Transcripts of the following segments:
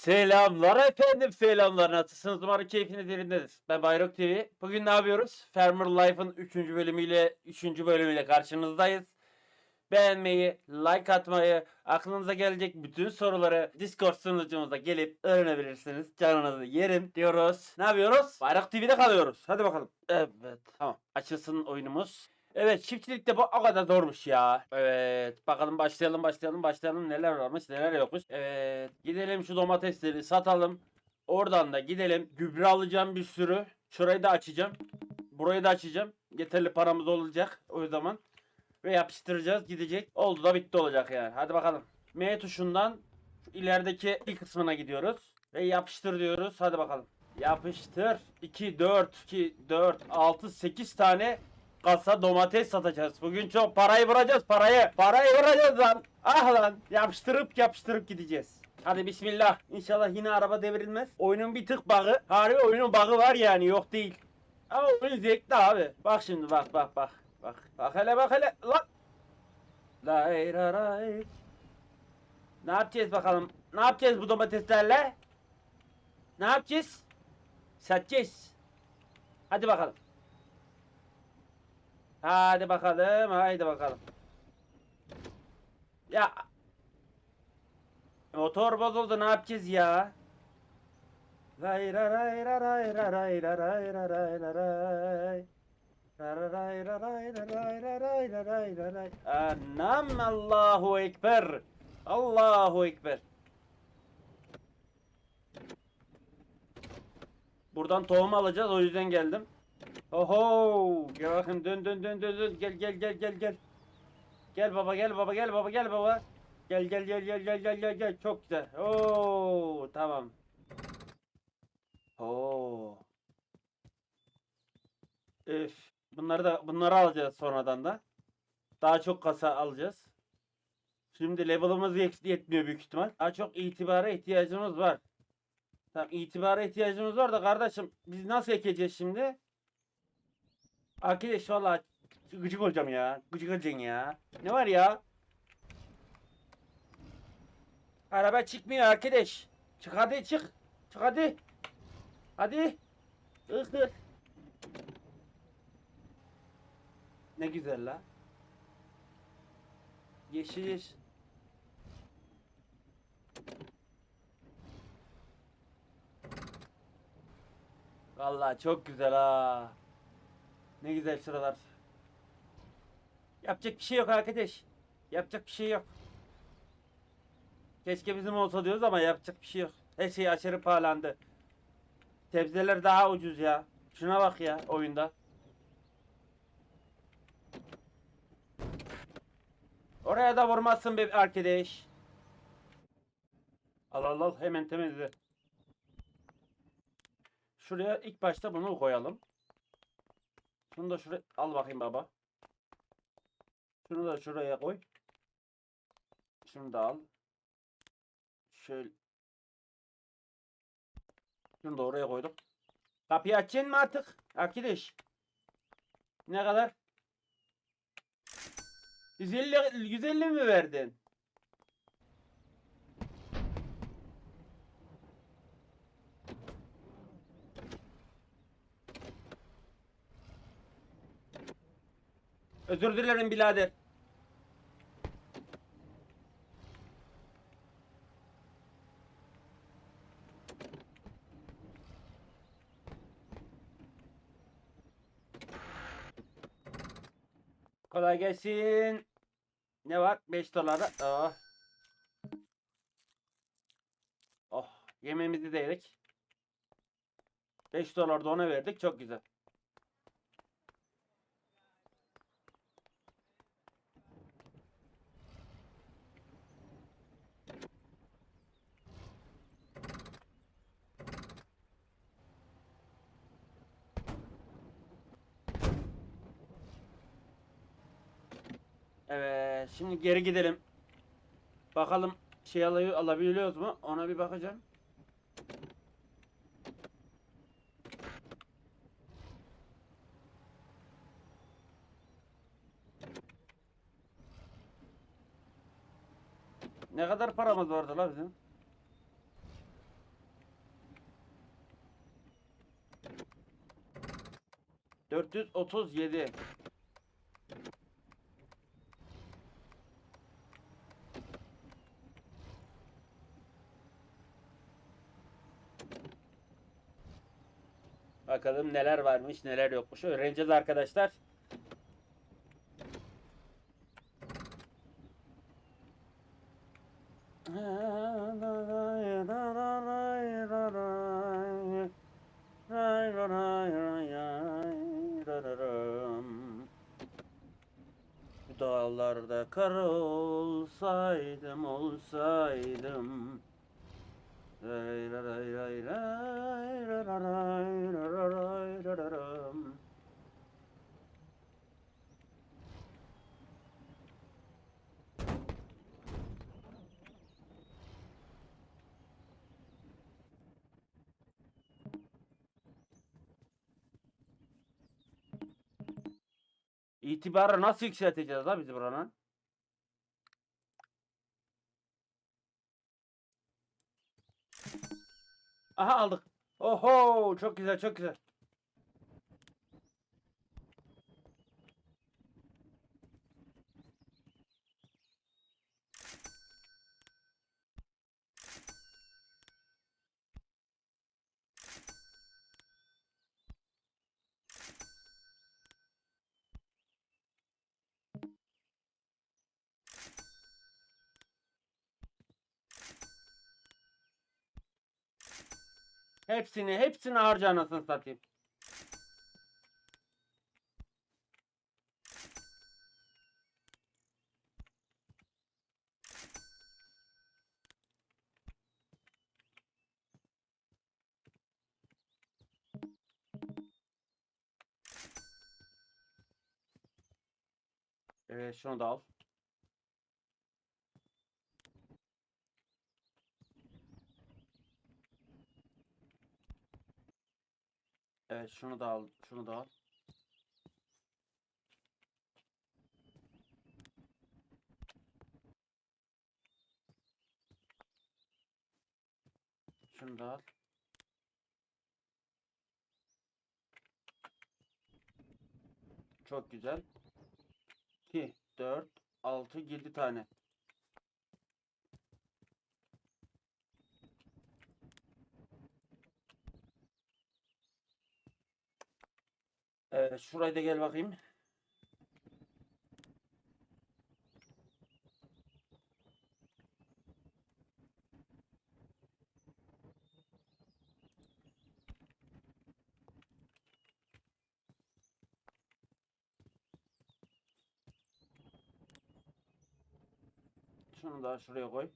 Selamlar efendim selamlar nasılsınız umarım keyfiniz yerindedir. Ben Bayrak TV. Bugün ne yapıyoruz? Farmer Life'ın 3. bölümüyle 3. bölümüyle karşınızdayız. Beğenmeyi, like atmayı, aklınıza gelecek bütün soruları Discord sunucumuza gelip öğrenebilirsiniz. Canınızı yerim diyoruz. Ne yapıyoruz? Bayrak TV'de kalıyoruz. Hadi bakalım. Evet tamam açılsın oyunumuz. Evet çiftçilikte bu o kadar zormuş ya. Evet bakalım başlayalım başlayalım başlayalım neler varmış neler yokmuş. Evet gidelim şu domatesleri satalım. Oradan da gidelim gübre alacağım bir sürü. Şurayı da açacağım. Burayı da açacağım. Yeterli paramız olacak o zaman. Ve yapıştıracağız gidecek. Oldu da bitti olacak yani. Hadi bakalım. M tuşundan şu ilerideki ilk kısmına gidiyoruz. Ve yapıştır diyoruz. Hadi bakalım. Yapıştır. 2, 4, 2, 4, 6, 8 tane kasa domates satacağız. Bugün çok parayı vuracağız parayı. Parayı vuracağız lan. Ah lan. Yapıştırıp yapıştırıp gideceğiz. Hadi bismillah. İnşallah yine araba devrilmez. Oyunun bir tık bug'ı. Harbi oyunun bug'ı var yani yok değil. Ama oyun zevkli abi. Bak şimdi bak bak bak. Bak. Bak hele bak hele. Lan. Lay ra ray. Ne yapacağız bakalım? Ne yapacağız bu domateslerle? Ne yapacağız? Satacağız. Hadi bakalım. Hadi bakalım, haydi bakalım. Ya motor bozuldu ne yapacağız ya? Ray ra ray ra ray ra ray ra ray ra ray ra ray. Ra ra ray ra ray ra ray ra ray ra ray ra ray. Anam Allahu Ekber. Allahu Ekber. Buradan tohum alacağız o yüzden geldim. Oho! Gel bakayım dön dön dön dön dön gel gel gel gel gel. Gel baba gel baba gel baba gel baba. Gel gel gel gel gel gel gel gel çok güzel. Oo tamam. Oo. Üf. Bunları da bunları alacağız sonradan da. Daha çok kasa alacağız. Şimdi level'ımız yet- yetmiyor büyük ihtimal. Daha çok itibara ihtiyacımız var. Tamam itibara ihtiyacımız var da kardeşim biz nasıl ekeceğiz şimdi? Arkadaş valla gıcık olacağım ya. Gıcık olacaksın ya. Ne var ya? Araba çıkmıyor arkadaş. Çık hadi çık. Çık hadi. Hadi. Ih, ih. Ne güzel la. Yeşil yeşil. Vallahi çok güzel ha. Ne güzel şuralar. Yapacak bir şey yok arkadaş. Yapacak bir şey yok. Keşke bizim olsa diyoruz ama yapacak bir şey yok. Her şey aşırı pahalandı. Sebzeler daha ucuz ya. Şuna bak ya oyunda. Oraya da vurmazsın be arkadaş. Al al al hemen temizle. Şuraya ilk başta bunu koyalım. Şunu da şuraya al bakayım baba. Şunu da şuraya koy. Şunu da al. Şöyle. Şunu da oraya koyduk. Kapıyı açacaksın mı artık? Arkadaş. Ne kadar? 150, 150 mi verdin? Özür dilerim birader. Kolay gelsin. Ne var? 5 dolara. Oh. Oh. Yemeğimizi de yedik. 5 dolar da ona verdik. Çok güzel. Şimdi geri gidelim. Bakalım şey al alabiliyoruz mu? Ona bir bakacağım. Ne kadar paramız vardı la bizim? Dört yüz otuz yedi. Bakalım neler varmış, neler yokmuş. Öğreneceğiz arkadaşlar. Dağlarda kar olsaydım olsaydım İtibarı nasıl yükselteceğiz la biz buranın? Aha aldık. Oho çok güzel çok güzel. Hepsini hepsini harca anasını satayım. Evet şunu da al. Şunu da al. Şunu da al. Şunu da al. Çok güzel. 2, 4, 6, 7 tane. Şuraya da gel bakayım. Şunu da şuraya koy.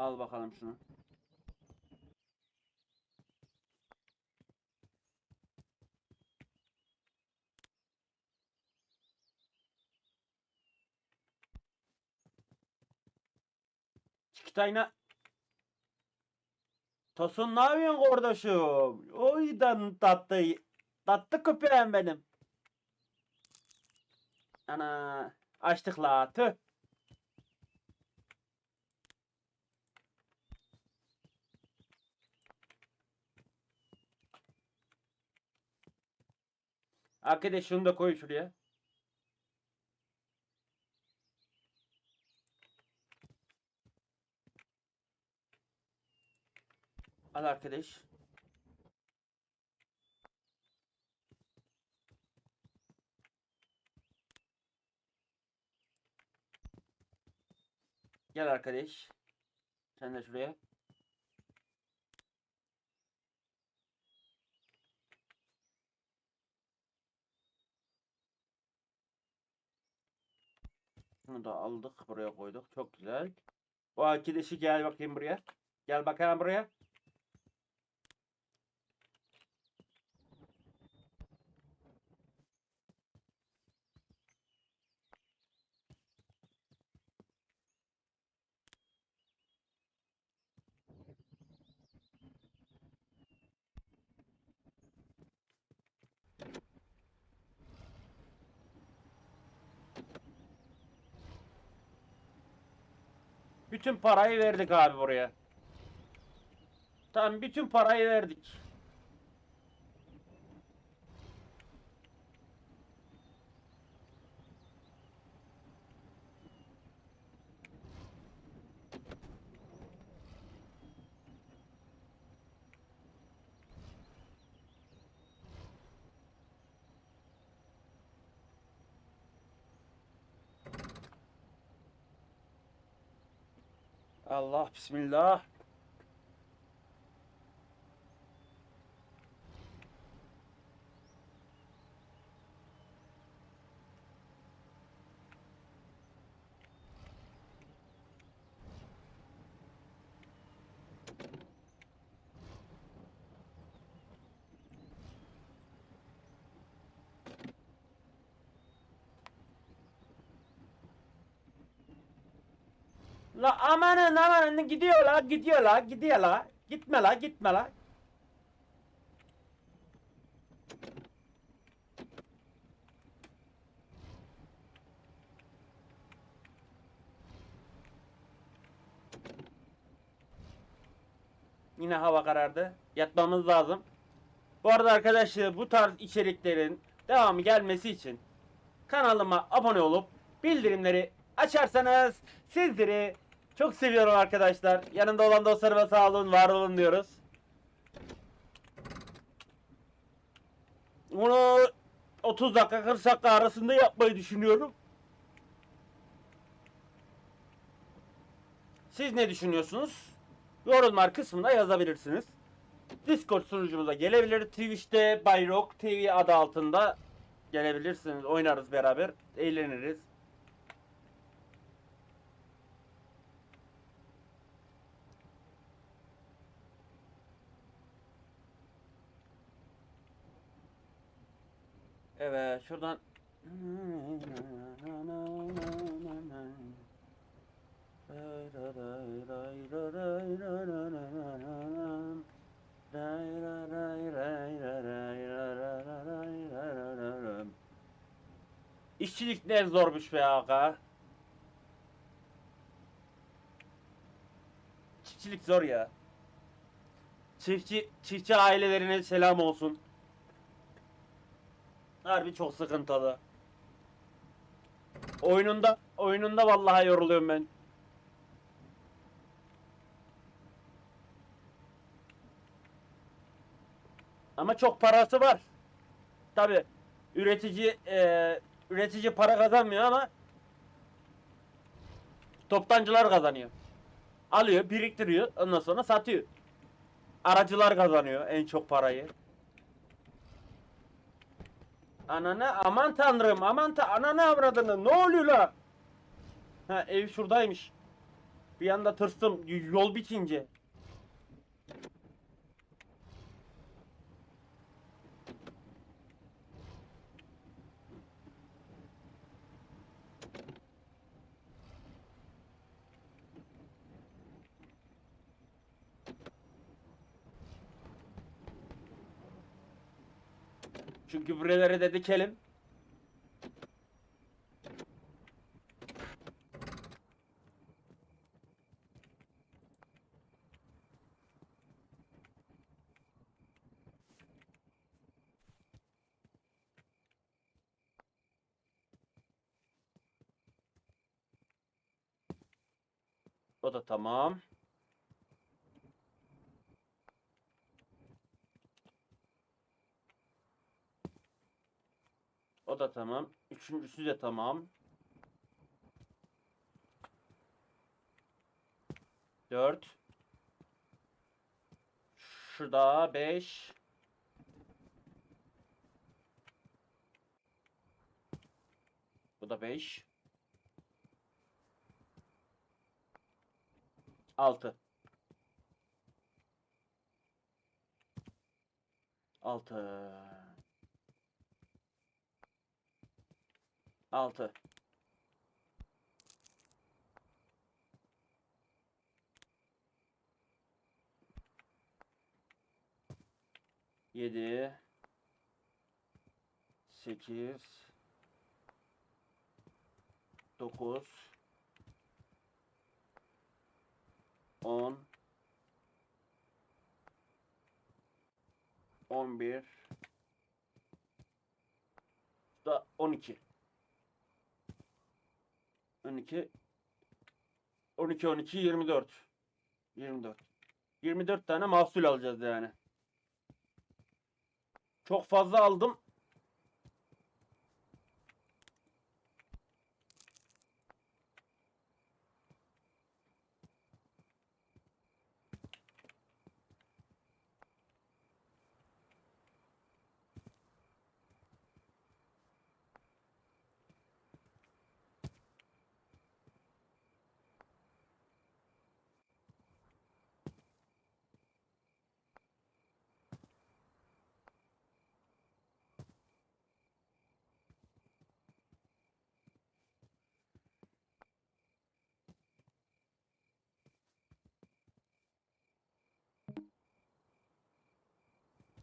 Al bakalım şunu. Çikitayna. Tosun ne yapıyorsun kardeşim? Oydan tatlı. Tatlı köpeğim benim. Ana. Açtık la. Tüh. Arkadaş şunu da koy şuraya. Al arkadaş. Gel arkadaş. Sen de şuraya. Bunu da aldık. Buraya koyduk. Çok güzel. O arkadaşı gel bakayım buraya. Gel bakalım buraya. Bütün parayı verdik abi buraya. Tamam bütün parayı verdik. Allah bismillah. La amanın amanın gidiyor la gidiyor la gidiyor la. Gitme la gitme la. Yine hava karardı. Yatmamız lazım. Bu arada arkadaşlar bu tarz içeriklerin devamı gelmesi için kanalıma abone olup bildirimleri açarsanız sizleri çok seviyorum arkadaşlar. Yanında olan dostlarıma sağ olun, var olun diyoruz. Bunu 30 dakika 40 dakika arasında yapmayı düşünüyorum. Siz ne düşünüyorsunuz? Yorumlar kısmında yazabilirsiniz. Discord sunucumuza gelebilir. Twitch'te Bayrok TV adı altında gelebilirsiniz. Oynarız beraber. Eğleniriz. Evet şuradan İşçilik ne zormuş be aga. Çiftçilik zor ya. Çiftçi çiftçi ailelerine selam olsun. Harbi çok sıkıntılı. Oyununda oyununda vallahi yoruluyorum ben. Ama çok parası var. Tabi üretici e, üretici para kazanmıyor ama toptancılar kazanıyor. Alıyor, biriktiriyor, ondan sonra satıyor. Aracılar kazanıyor en çok parayı. Ananı aman tanrım aman ta ananı avradını ne oluyor la? Ha ev şuradaymış. Bir anda tırstım yol bitince. Çünkü buraları da dikelim. O da tamam. Da tamam. Üçüncüsü de tamam. Dört. Şurada beş. Bu da beş. Altı. Altı. Altı. Yedi. Sekiz. Dokuz. 10 11 da 12 12 12 12 24 24 24 tane mahsul alacağız yani. Çok fazla aldım.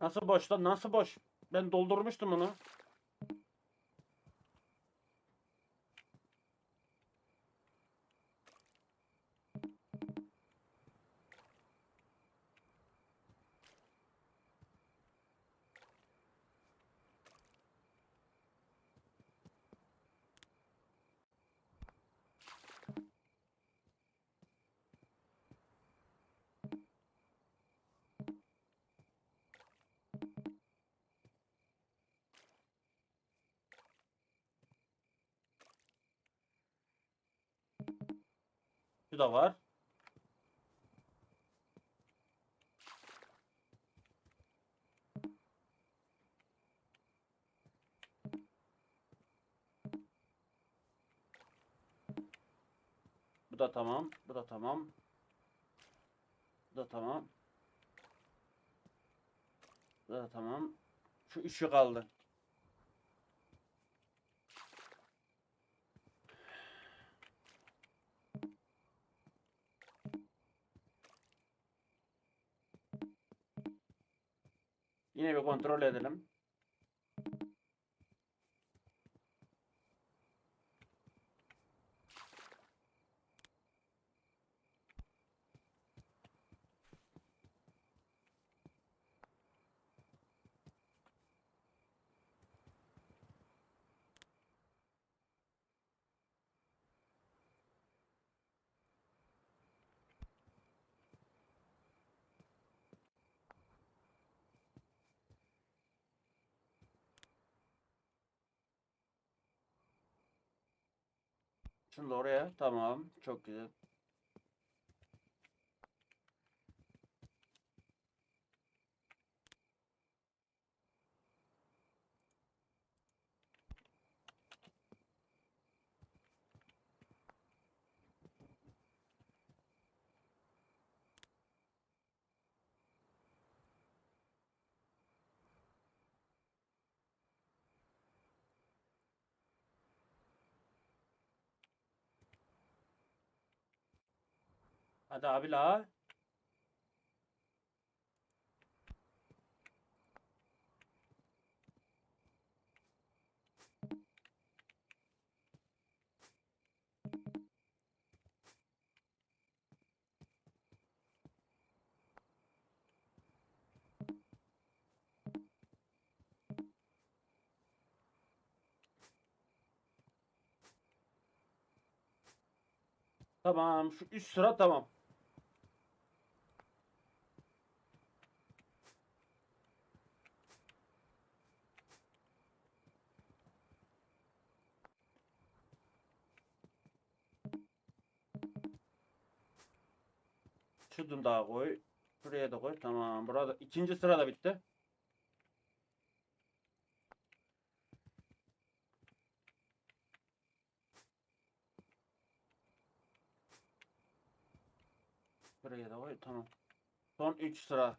Nasıl boş lan? Nasıl boş? Ben doldurmuştum onu. Da var. Bu da tamam. Bu da tamam. Bu da tamam. Bu da tamam. Şu üçü kaldı. Yine bir kontrol edelim. Şimdi oraya tamam. Çok güzel. Hadi abi la. Tamam şu üst sıra tamam. Şunu daha koy. Şuraya da koy. Tamam. Burada ikinci sıra da bitti. Buraya da koy. Tamam. Son 3 sıra.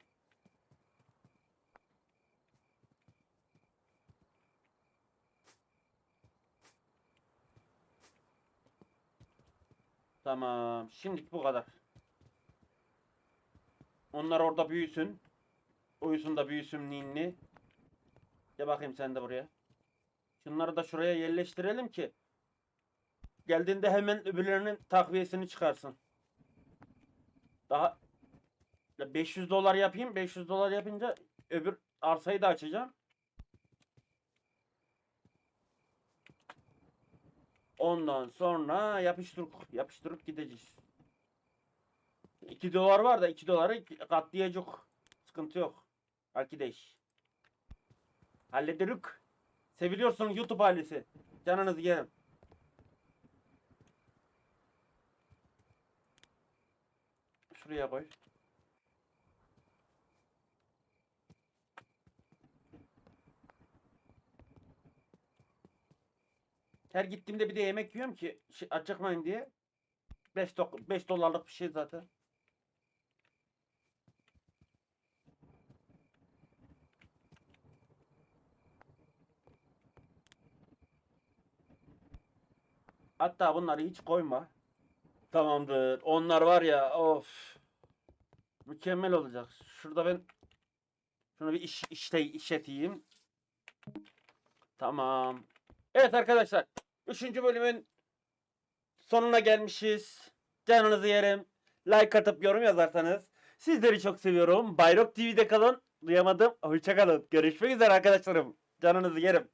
Tamam. Şimdilik bu kadar. Onlar orada büyüsün. Uyusun da büyüsün ninni. Gel bakayım sen de buraya. Şunları da şuraya yerleştirelim ki geldiğinde hemen öbürlerinin takviyesini çıkarsın. Daha ya 500 dolar yapayım. 500 dolar yapınca öbür arsayı da açacağım. Ondan sonra yapıştırıp yapıştırıp gideceğiz. 2 dolar var da 2 doları katlayacak. Sıkıntı yok. Arkadaş. Hallederik. Seviliyorsunuz YouTube ailesi. Canınızı yerim. Şuraya koy. Her gittiğimde bir de yemek yiyorum ki şey, acıkmayın diye. 5 5 dolarlık bir şey zaten. Hatta bunları hiç koyma. Tamamdır. Onlar var ya of. Mükemmel olacak. Şurada ben şunu bir iş, işte işleteyim. Tamam. Evet arkadaşlar. Üçüncü bölümün sonuna gelmişiz. Canınızı yerim. Like atıp yorum yazarsanız. Sizleri çok seviyorum. Bayrok TV'de kalın. Duyamadım. Hoşçakalın. Görüşmek üzere arkadaşlarım. Canınızı yerim.